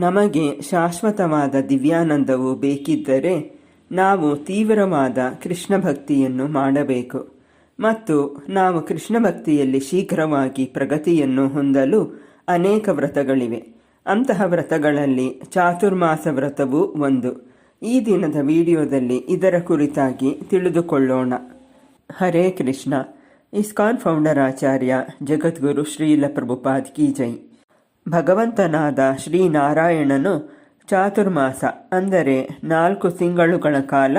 ನಮಗೆ ಶಾಶ್ವತವಾದ ದಿವ್ಯಾನಂದವು ಬೇಕಿದ್ದರೆ ನಾವು ತೀವ್ರವಾದ ಕೃಷ್ಣ ಭಕ್ತಿಯನ್ನು ಮಾಡಬೇಕು. ಮತ್ತು ನಾವು ಕೃಷ್ಣ ಭಕ್ತಿಯಲ್ಲಿ ಶೀಘ್ರವಾಗಿ ಪ್ರಗತಿಯನ್ನು ಹೊಂದಲು ಅನೇಕ ವ್ರತಗಳಿವೆ. ಅಂತಹ ವ್ರತಗಳಲ್ಲಿ ಚಾತುರ್ಮಾಸ ವ್ರತವು ಒಂದು. ಈ ದಿನದ ವಿಡಿಯೋದಲ್ಲಿ ಇದರ ಕುರಿತಾಗಿ ತಿಳಿದುಕೊಳ್ಳೋಣ. ಹರೇ ಕೃಷ್ಣ. ಇಸ್ಕಾನ್ ಫೌಂಡರ್ ಆಚಾರ್ಯ ಜಗದ್ಗುರು ಶ್ರೀಲ ಪ್ರಭುಪಾದ್ ಕಿ ಜೈ. ಭಗವಂತನಾದ ಶ್ರೀನಾರಾಯಣನು ಚಾತುರ್ಮಾಸ, ಅಂದರೆ ನಾಲ್ಕು ತಿಂಗಳುಗಳ ಕಾಲ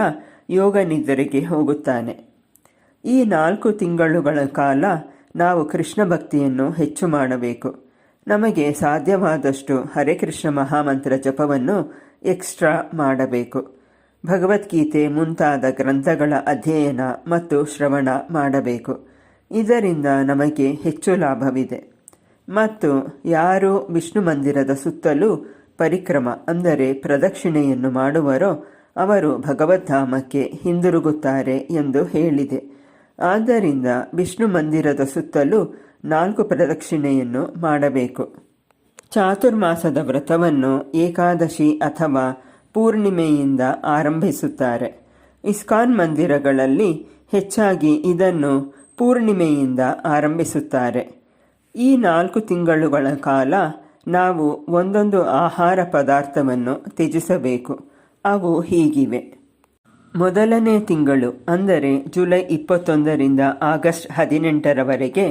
ಯೋಗ ನಿದ್ರೆಗೆ ಹೋಗುತ್ತಾನೆ. ಈ ನಾಲ್ಕು ತಿಂಗಳುಗಳ ಕಾಲ ನಾವು ಕೃಷ್ಣ ಭಕ್ತಿಯನ್ನು ಹೆಚ್ಚು ಮಾಡಬೇಕು. ನಮಗೆ ಸಾಧ್ಯವಾದಷ್ಟು ಹರೇ ಕೃಷ್ಣ ಮಹಾಮಂತ್ರ ಜಪವನ್ನು ಎಕ್ಸ್ಟ್ರಾ ಮಾಡಬೇಕು. ಭಗವದ್ಗೀತೆ ಮುಂತಾದ ಗ್ರಂಥಗಳ ಅಧ್ಯಯನ ಮತ್ತು ಶ್ರವಣ ಮಾಡಬೇಕು. ಇದರಿಂದ ನಮಗೆ ಹೆಚ್ಚು ಲಾಭವಿದೆ. ಮತ್ತು ಯಾರು ವಿಷ್ಣು ಮಂದಿರದ ಸುತ್ತಲೂ ಪರಿಕ್ರಮ, ಅಂದರೆ ಪ್ರದಕ್ಷಿಣೆಯನ್ನು ಮಾಡುವರೋ ಅವರು ಭಗವದ್ಧಾಮಕ್ಕೆ ಹಿಂದಿರುಗುತ್ತಾರೆ ಎಂದು ಹೇಳಿದೆ. ಆದ್ದರಿಂದ ವಿಷ್ಣು ಮಂದಿರದ ಸುತ್ತಲೂ ನಾಲ್ಕು ಪ್ರದಕ್ಷಿಣೆಯನ್ನು ಮಾಡಬೇಕು. ಚಾತುರ್ಮಾಸದ ವ್ರತವನ್ನು ಏಕಾದಶಿ ಅಥವಾ ಪೂರ್ಣಿಮೆಯಿಂದ ಆರಂಭಿಸುತ್ತಾರೆ. ಇಸ್ಕಾನ್ ಮಂದಿರಗಳಲ್ಲಿ ಹೆಚ್ಚಾಗಿ ಇದನ್ನು ಪೂರ್ಣಿಮೆಯಿಂದ ಆರಂಭಿಸುತ್ತಾರೆ. ಈ ನಾಲ್ಕು ತಿಂಗಳುಗಳ ಕಾಲ ನಾವು ಒಂದೊಂದು ಆಹಾರ ಪದಾರ್ಥವನ್ನು ತ್ಯಜಿಸಬೇಕು. ಅವು ಹೀಗಿವೆ. ಮೊದಲನೇ ತಿಂಗಳು, ಅಂದರೆ ಜುಲೈ ಇಪ್ಪತ್ತೊಂದರಿಂದ ಆಗಸ್ಟ್ ಹದಿನೆಂಟರವರೆಗೆ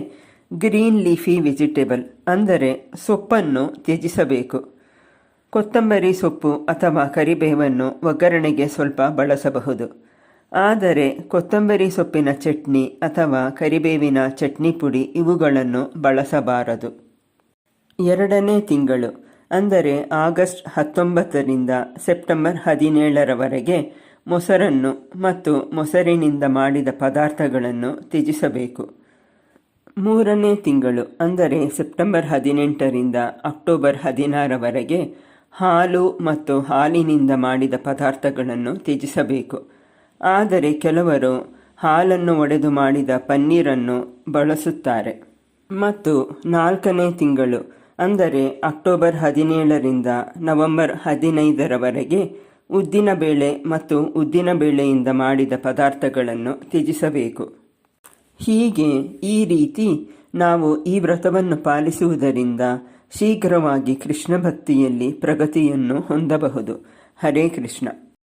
ಗ್ರೀನ್ ಲೀಫಿ ವೆಜಿಟೇಬಲ್, ಅಂದರೆ ಸೊಪ್ಪನ್ನು ತ್ಯಜಿಸಬೇಕು. ಕೊತ್ತಂಬರಿ ಸೊಪ್ಪು ಅಥವಾ ಕರಿಬೇವನ್ನು ಒಗ್ಗರಣೆಗೆ ಸ್ವಲ್ಪ ಬಳಸಬಹುದು. ಆದರೆ ಕೊತ್ತಂಬರಿ ಸೊಪ್ಪಿನ ಚಟ್ನಿ ಅಥವಾ ಕರಿಬೇವಿನ ಚಟ್ನಿ ಪುಡಿ ಇವುಗಳನ್ನು ಬಳಸಬಾರದು. ಎರಡನೇ ತಿಂಗಳು, ಅಂದರೆ ಆಗಸ್ಟ್ ಹತ್ತೊಂಬತ್ತರಿಂದ ಸೆಪ್ಟೆಂಬರ್ ಹದಿನೇಳರವರೆಗೆ ಮೊಸರನ್ನು ಮತ್ತು ಮೊಸರಿನಿಂದ ಮಾಡಿದ ಪದಾರ್ಥಗಳನ್ನು ತ್ಯಜಿಸಬೇಕು. ಮೂರನೇ ತಿಂಗಳು, ಅಂದರೆ ಸೆಪ್ಟೆಂಬರ್ ಹದಿನೆಂಟರಿಂದ ಅಕ್ಟೋಬರ್ ಹದಿನಾರವರೆಗೆ ಹಾಲು ಮತ್ತು ಹಾಲಿನಿಂದ ಮಾಡಿದ ಪದಾರ್ಥಗಳನ್ನು ತ್ಯಜಿಸಬೇಕು. ಆದರೆ ಕೆಲವರು ಹಾಲನ್ನು ಒಡೆದು ಮಾಡಿದ ಪನ್ನೀರನ್ನು ಬಳಸುತ್ತಾರೆ. ಮತ್ತು ನಾಲ್ಕನೇ ತಿಂಗಳು, ಅಂದರೆ ಅಕ್ಟೋಬರ್ ಹದಿನೇಳರಿಂದ ನವೆಂಬರ್ ಹದಿನೈದರವರೆಗೆ ಉದ್ದಿನಬೇಳೆ ಮತ್ತು ಉದ್ದಿನಬೇಳೆಯಿಂದ ಮಾಡಿದ ಪದಾರ್ಥಗಳನ್ನು ತ್ಯಜಿಸಬೇಕು. ಹೀಗೆ ಈ ರೀತಿ ನಾವು ಈ ವ್ರತವನ್ನು ಪಾಲಿಸುವುದರಿಂದ ಶೀಘ್ರವಾಗಿ ಕೃಷ್ಣ ಭಕ್ತಿಯಲ್ಲಿ ಪ್ರಗತಿಯನ್ನು ಹೊಂದಬಹುದು. ಹರೇ ಕೃಷ್ಣ.